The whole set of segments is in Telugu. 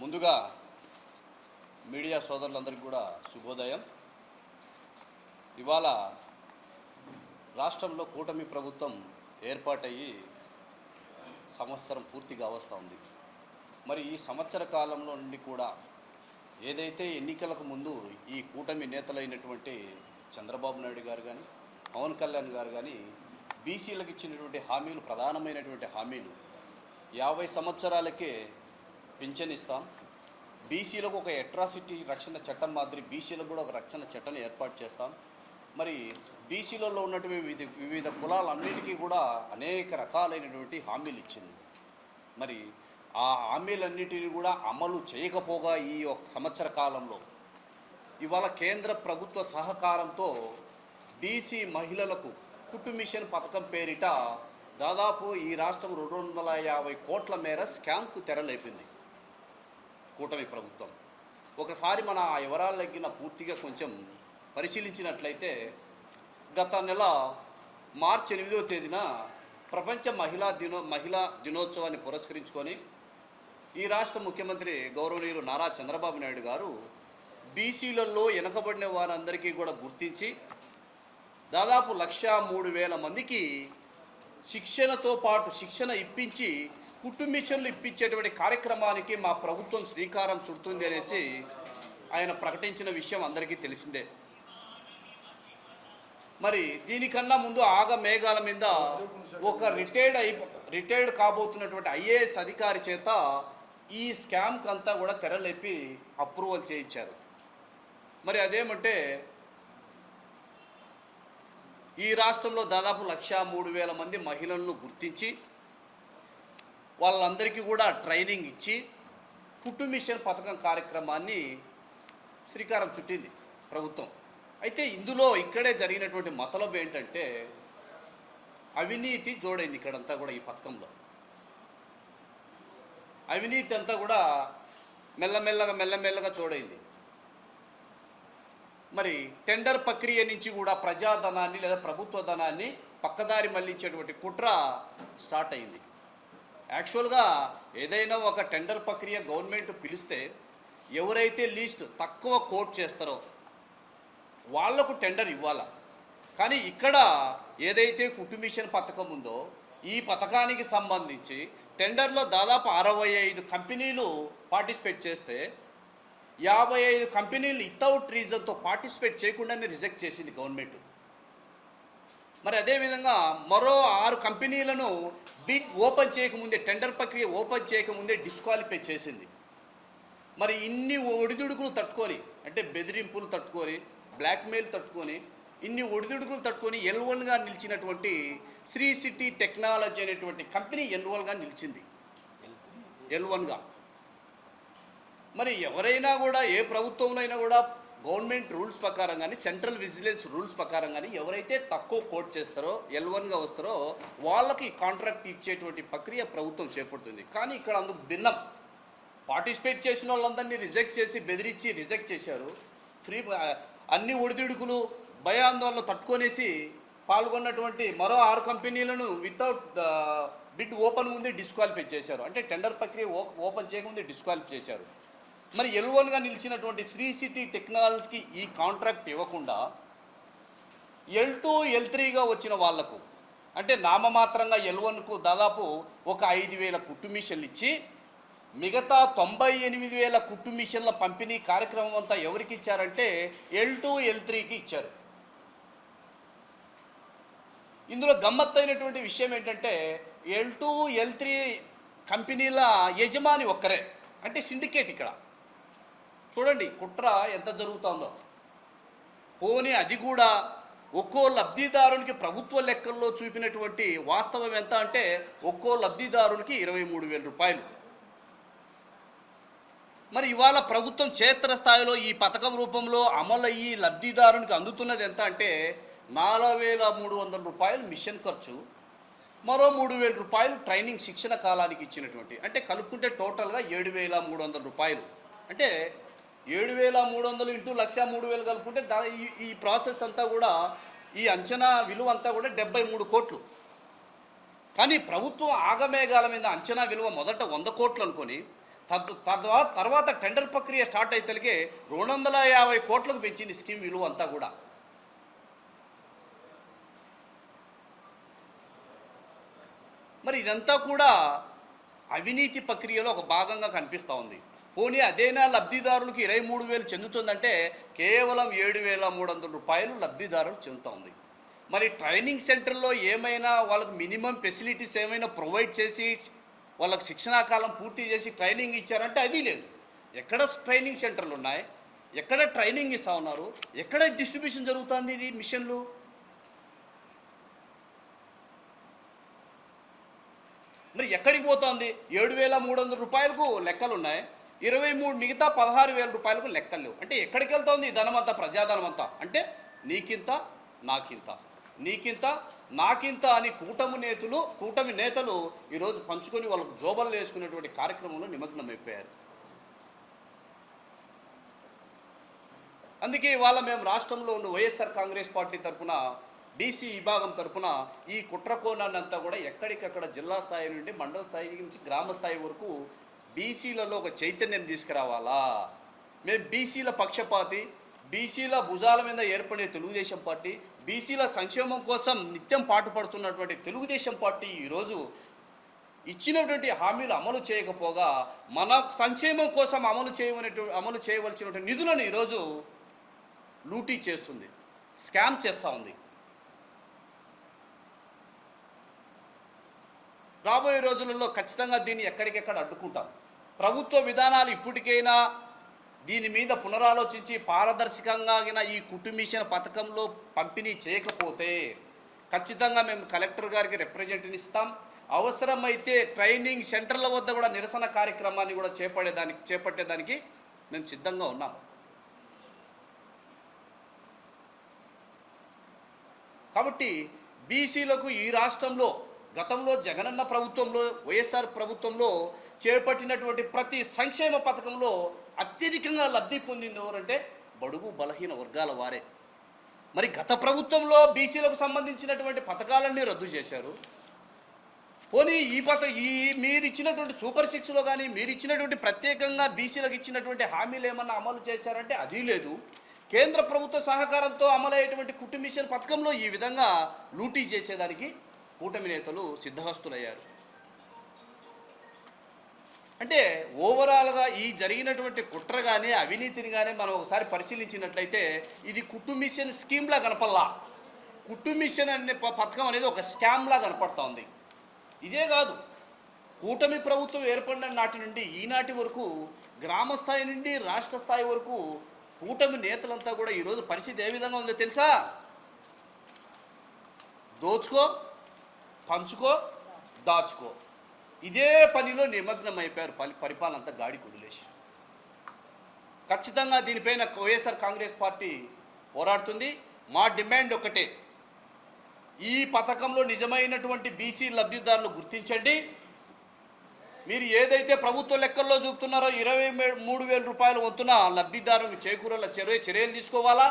ముందుగా మీడియా సోదరులందరికీ కూడా శుభోదయం. ఇవాళ రాష్ట్రంలో కూటమి ప్రభుత్వం ఏర్పాటయ్యి సంవత్సరం పూర్తిగా అవస్థ ఉంది. మరి ఈ సంవత్సర కాలంలో నుండి కూడా ఏదైతే ఎన్నికలకు ముందు ఈ కూటమి నేతలైనటువంటి చంద్రబాబు నాయుడు గారు కానీ పవన్ కళ్యాణ్ గారు కానీ బీసీలకు ఇచ్చినటువంటి హామీలు ప్రధానమైనటువంటి హామీలు యాభై సంవత్సరాలకే పింఛన్ ఇస్తాం బీసీలకు ఒక అట్రాసిటీ రక్షణ చట్టం మాదిరి బీసీలకు కూడా ఒక రక్షణ చట్టాన్ని ఏర్పాటు చేస్తాం. మరి బీసీలలో ఉన్నటువంటి వివిధ వివిధ కులాలన్నిటికీ కూడా అనేక రకాలైనటువంటి హామీలు ఇచ్చింది. మరి ఆ హామీలన్నిటిని కూడా అమలు చేయకపోగా ఈ ఒక సంవత్సర కాలంలో ఇవాళ కేంద్ర ప్రభుత్వ సహకారంతో బీసీ మహిళలకు కుట్టు మిషన్ పథకం పేరిట దాదాపు ఈ రాష్ట్రం రెండు వందల యాభై కోట్ల మేర స్కామ్కు తెరలేపింది. కూటమి ప్రభుత్వం. ఒకసారి మన ఆ వివరాలు తగ్గిన పూర్తిగా కొంచెం పరిశీలించినట్లయితే గత నెల మార్చి ఎనిమిదవ తేదీన ప్రపంచ మహిళా దినో మహిళా దినోత్సవాన్ని పురస్కరించుకొని ఈ రాష్ట్ర ముఖ్యమంత్రి గౌరవనీయులు నారా చంద్రబాబు నాయుడు గారు బీసీలలో వెనకబడిన వారందరికీ కూడా గుర్తించి దాదాపు లక్ష మూడు వేల మందికి శిక్షణతో పాటు శిక్షణ ఇప్పించి కుట్టు మిషన్లు ఇప్పించేటువంటి కార్యక్రమానికి మా ప్రభుత్వం శ్రీకారం చుడుతుంది అనేసి ఆయన ప్రకటించిన విషయం అందరికీ తెలిసిందే. మరి దీనికన్నా ముందు ఆగ మేఘాల మీద ఒక రిటైర్డ్ అయి రిటైర్డ్ కాబోతున్నటువంటి ఐఏఎస్ అధికారి చేత ఈ స్కామ్కి అంతా కూడా తెరలేపి అప్రూవల్ చేయించారు. మరి అదేమంటే ఈ రాష్ట్రంలో దాదాపు లక్షా మూడు వేల మంది మహిళలను గుర్తించి వాళ్ళందరికీ కూడా ట్రైనింగ్ ఇచ్చి కుటుంబ మిషన్ పథకం కార్యక్రమాన్ని శ్రీకారం చుట్టింది ప్రభుత్వం. అయితే ఇందులో ఇక్కడే జరిగినటువంటి మతలబు ఏంటంటే అవినీతి జోడైంది ఇక్కడంతా కూడా ఈ పథకంలో. అవినీతి అంతా కూడా మెల్లమెల్లగా మెల్లమెల్లగా జోడైంది. మరి టెండర్ ప్రక్రియ నుంచి కూడా ప్రజాధనాన్ని లేదా ప్రభుత్వ ధనాన్ని పక్కదారి మళ్ళించేటువంటి కుట్ర స్టార్ట్ అయింది. యాక్చువల్గా ఏదైనా ఒక టెండర్ ప్రక్రియ గవర్నమెంట్ పిలిస్తే ఎవరైతే లీస్ట్ తక్కువ కోట్ చేస్తారో వాళ్ళకు టెండర్ ఇవ్వాల? కానీ ఇక్కడ ఏదైతే కుటుంబిషన్ పథకం ఉందో ఈ పథకానికి సంబంధించి టెండర్లో దాదాపు అరవై ఐదు కంపెనీలు పార్టిసిపేట్ చేస్తే యాభై ఐదు కంపెనీలు ఇతౌట్ రీజన్తో పార్టిసిపేట్ చేయకుండానే రిజెక్ట్ చేసింది గవర్నమెంట్ మరి అదేవిధంగా మరో ఆరు కంపెనీలను బిడ్ ఓపెన్ చేయకముందే టెండర్ ప్రక్రియ ఓపెన్ చేయకముందే డిస్క్వాలిఫై చేసింది. మరి ఇన్ని ఒడిదుడుకులు తట్టుకొని అంటే బెదిరింపులు తట్టుకొని బ్లాక్మెయిల్ తట్టుకొని ఇన్ని ఒడిదుడుకులు తట్టుకొని ఎల్ వన్గా నిలిచినటువంటి శ్రీ సిటీ టెక్నాలజీ అనేటువంటి కంపెనీ ఎన్వల్గా నిలిచింది. ఎల్ వన్గా మరి ఎవరైనా కూడా ఏ ప్రభుత్వంలో కూడా గవర్నమెంట్ రూల్స్ ప్రకారం కానీ సెంట్రల్ విజిలెన్స్ రూల్స్ ప్రకారం కానీ ఎవరైతే తక్కువ కోట్ చేస్తారో ఎల్ వన్గా వస్తారో వాళ్ళకి కాంట్రాక్ట్ ఇచ్చేటువంటి ప్రక్రియ ప్రభుత్వం చేపడుతుంది. కానీ ఇక్కడ అందుకు భిన్నం. పార్టిసిపేట్ చేసిన వాళ్ళందరినీ రిజెక్ట్ చేసి బెదిరించి రిజెక్ట్ చేశారు. ఫ్రీ అన్ని ఒడిదుడుకులు భయాందోళన తట్టుకొనేసి పాల్గొన్నటువంటి మరో ఆరు కంపెనీలను వితౌట్ బిడ్ ఓపెన్ ముందే డిస్క్వాలిఫై చేశారు. అంటే టెండర్ ప్రక్రియ ఓ- ఓపెన్ చేయకముందే డిస్క్వాలిఫై చేశారు. మరి ఎల్ వన్గా నిలిచినటువంటి శ్రీ సిటీ టెక్నాలజీకి ఈ కాంట్రాక్ట్ ఇవ్వకుండా ఎల్ టూ ఎల్ త్రీగా వచ్చిన వాళ్ళకు అంటే నామమాత్రంగా ఎల్ వన్కు దాదాపు ఒక ఐదు వేల కుట్టు మిషన్లు ఇచ్చి మిగతా తొంభై ఎనిమిది వేల కుట్టు మిషన్ల పంపిణీ కార్యక్రమం అంతా ఎవరికి ఇచ్చారంటే ఎల్ టూ ఎల్ త్రీకి ఇచ్చారు. ఇందులో గమ్మత్తైనటువంటి విషయం ఏంటంటే ఎల్ టూ ఎల్ త్రీ కంపెనీల యజమాని ఒక్కరే అంటే సిండికేట్ ఇక్కడ. చూడండి కుట్ర ఎంత జరుగుతుందో. పోనీ అది కూడా ఒక్కో లబ్ధిదారునికి ప్రభుత్వ లెక్కల్లో చూపినటువంటి వాస్తవం ఎంత అంటే ఒక్కో లబ్ధిదారునికి ఇరవై మూడు వేల రూపాయలు. మరి ఇవాళ ప్రభుత్వం క్షేత్రస్థాయిలో ఈ పథకం రూపంలో అమలయ్యి లబ్ధిదారునికి అందుతున్నది ఎంత అంటే నాలుగు వేల మూడు వందల రూపాయలు మిషన్ ఖర్చు మరో మూడు వేల రూపాయలు ట్రైనింగ్ శిక్షణ కాలానికి ఇచ్చినటువంటి అంటే కలుపుకుంటే టోటల్గా ఏడు వేల మూడు వందల రూపాయలు. అంటే ఏడు వేల మూడు వందలు ఇంటూ లక్ష మూడు వేలు కలుపుకుంటే దా ఈ ఈ ప్రాసెస్ అంతా కూడా ఈ అంచనా విలువ అంతా కూడా డెబ్బై మూడు కోట్లు. కానీ ప్రభుత్వం ఆగమేఘాల మీద అంచనా విలువ మొదట వంద కోట్లు అనుకొని తద్ తర్వాత తర్వాత టెండర్ ప్రక్రియ స్టార్ట్ అయితే రెండు వందల యాభై కోట్లకు పెంచింది స్కీమ్ విలువ అంతా కూడా. మరి ఇదంతా కూడా అవినీతి ప్రక్రియలో ఒక భాగంగా కనిపిస్తూ ఉంది. పోనీ అదేనా లబ్ధిదారులకు ఇరవై మూడు వేలు చెందుతుందంటే కేవలం ఏడు వేల మూడు వందల రూపాయలు లబ్ధిదారులు చెందుతూ ఉంది. మరి ట్రైనింగ్ సెంటర్లో ఏమైనా వాళ్ళకి మినిమం ఫెసిలిటీస్ ఏమైనా ప్రొవైడ్ చేసి వాళ్ళకి శిక్షణా కాలం పూర్తి చేసి ట్రైనింగ్ ఇచ్చారంటే అది లేదు. ఎక్కడ ట్రైనింగ్ సెంటర్లు ఉన్నాయి? ఎక్కడ ట్రైనింగ్ ఇస్తా ఉన్నారు? ఎక్కడ డిస్ట్రిబ్యూషన్ జరుగుతుంది ఇది మిషన్లు? మరి ఎక్కడికి పోతుంది? ఏడు వేల మూడు వందల రూపాయలకు లెక్కలు ఉన్నాయి. ఇరవై మూడు మిగతా పదహారు వేల రూపాయలకు లెక్కలు అంటే ఎక్కడికి వెళ్తోంది ఈ ధనమంతా ప్రజాధనం అంతా? అంటే నీకింత నాకింత. నీకింత నాకింత అని కూటమి నేతలు కూటమి నేతలు ఈరోజు పంచుకొని వాళ్ళకు జోబలు వేసుకునేటువంటి కార్యక్రమంలో నిమగ్నమైపోయారు. అందుకే ఇవాళ మేము రాష్ట్రంలో ఉన్న Y S R Congress party తరఫున బీసీ విభాగం తరఫున ఈ కుట్రకోణాన్ని అంతా కూడా ఎక్కడికక్కడ జిల్లా స్థాయి నుండి మండల స్థాయి నుంచి గ్రామ స్థాయి వరకు బీసీలలో ఒక చైతన్యం తీసుకురావాలా? మేము బీసీల పక్షపాతి బీసీల భుజాల మీద ఏర్పడే తెలుగుదేశం పార్టీ బీసీల సంక్షేమం కోసం నిత్యం పాటుపడుతున్నటువంటి తెలుగుదేశం పార్టీ ఈరోజు ఇచ్చినటువంటి హామీలు అమలు చేయకపోగా మన సంక్షేమం కోసం అమలు చేయమనేటు అమలు చేయవలసినటువంటి నిధులను ఈరోజు లూటీ చేస్తుంది స్కామ్ చేస్తూ ఉంది. రాబోయే రోజులలో ఖచ్చితంగా దీన్ని ఎక్కడికెక్కడ అడ్డుకుంటాం. ప్రభుత్వ విధానాలు ఇప్పటికైనా దీని మీద పునరాలోచించి పారదర్శకంగా ఈ కుటుంబిషన్ పథకంలో పంపిణీ చేయకపోతే ఖచ్చితంగా మేము కలెక్టర్ గారికి రిప్రజెంటేషన్ ఇస్తాం. అవసరమైతే ట్రైనింగ్ సెంటర్ల వద్ద కూడా నిరసన కార్యక్రమాన్ని కూడా చేపట్టేదానికి చేపట్టేదానికి మేము సిద్ధంగా ఉన్నాం. కాబట్టి బీసీలకు ఈ రాష్ట్రంలో గతంలో జగనన్న ప్రభుత్వంలో వైఎస్ఆర్ ప్రభుత్వంలో చేపట్టినటువంటి ప్రతి సంక్షేమ పథకంలో అత్యధికంగా లబ్ధి పొందింది ఎవరంటే బడుగు బలహీన వర్గాల వారే. మరి గత ప్రభుత్వంలో బీసీలకు సంబంధించినటువంటి పథకాలన్నీ రద్దు చేశారు. పోనీ ఈ పథ ఈ మీరు ఇచ్చినటువంటి సూపర్ సిక్స్లో కానీ మీరు ఇచ్చినటువంటి ప్రత్యేకంగా బీసీలకు ఇచ్చినటువంటి హామీలు ఏమన్నా అమలు చేశారంటే అది లేదు. కేంద్ర ప్రభుత్వ సహకారంతో అమలయ్యేటువంటి కుటుంబిషన్ పథకంలో ఈ విధంగా లూటీ చేసేదానికి కూటమి నేతలు సిద్ధహస్తులయ్యారు. అంటే ఓవరాల్గా ఈ జరిగినటువంటి కుట్ర కానీ అవినీతిని కానీ మనం ఒకసారి పరిశీలించినట్లయితే ఇది కుటుంబిషన్ స్కీమ్లా కనపల్లా కుటుంబిషన్ అనే ప- పథకం అనేది ఒక స్కామ్లా కనపడుతోంది. ఉంది ఇదే కాదు. కూటమి ప్రభుత్వం ఏర్పడిన నాటి నుండి ఈనాటి వరకు గ్రామ స్థాయి నుండి రాష్ట్ర స్థాయి వరకు కూటమి నేతలంతా కూడా ఈరోజు పరిస్థితి ఏ విధంగా ఉందో తెలుసా? దోచుకో. పంచుకో దాచుకో. ఇదే పనిలో నిమగ్నం అయిపోయారు పలి పరిపాలన అంతా గాడి కుదిలేసి ఖచ్చితంగా దీనిపైన వైఎస్ఆర్ కాంగ్రెస్ పార్టీ పోరాడుతుంది. మా డిమాండ్ ఒకటే. ఈ పథకంలో నిజమైనటువంటి బీసీ లబ్ధిదారులు గుర్తించండి. మీరు ఏదైతే ప్రభుత్వ లెక్కల్లో చూపుతున్నారో ఇరవై మూడు వేల రూపాయలు వంతున లబ్ధిదారులకు చేకూరల చర్య చర్యలు తీసుకోవాలా?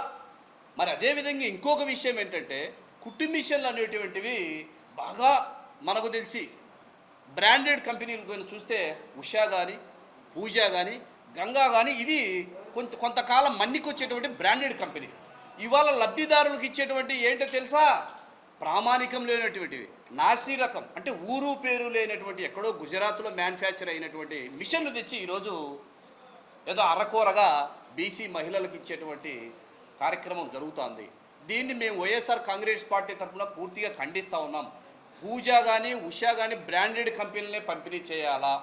మరి అదేవిధంగా ఇంకొక విషయం ఏంటంటే కుటుంబిషన్లు అనేటువంటివి బాగా మనకు తెలిసి బ్రాండెడ్ కంపెనీలు కొన్ని చూస్తే ఉషా కానీ పూజ కానీ గంగా కానీ ఇవి కొంత కొంతకాలం మన్నికి వచ్చేటువంటి బ్రాండెడ్ కంపెనీ. ఇవాళ లబ్ధిదారులకు ఇచ్చేటువంటి ఏంటో తెలుసా? ప్రామాణికం లేనటువంటివి. నాసి రకం. అంటే ఊరు పేరు లేనటువంటి ఎక్కడో గుజరాత్లో మ్యానుఫ్యాక్చర్ అయినటువంటి మిషన్లు తెచ్చి ఈరోజు ఏదో అరకొరగా బీసీ మహిళలకు ఇచ్చేటువంటి కార్యక్రమం జరుగుతోంది. దీన్ని మేము వైఎస్ఆర్ కాంగ్రెస్ పార్టీ తరఫున పూర్తిగా ఖండిస్తూ ఉన్నాం. పూజ కానీ ఉషా కానీ బ్రాండెడ్ కంపెనీలనే పంపిణీ చేయాలా?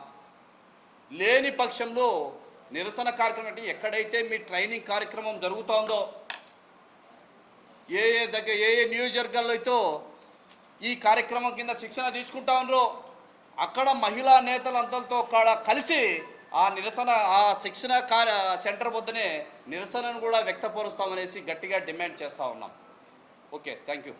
లేని పక్షంలో నిరసన కార్యక్రమం అంటే ఎక్కడైతే మీ ట్రైనింగ్ కార్యక్రమం జరుగుతోందో ఏ ఏ దగ్గర ఏ ఏ నియోజకవర్గాల్లో అయితే ఈ కార్యక్రమం కింద శిక్షణ తీసుకుంటా ఉన్నారో అక్కడ మహిళా నేతలందరితో కాడ కలిసి ఆ నిరసన ఆ శిక్షణ కార్య సెంటర్ వద్దనే నిరసనను కూడా వ్యక్తపరుస్తామనేసి గట్టిగా డిమాండ్ చేస్తూ ఉన్నాం. Okay thank you.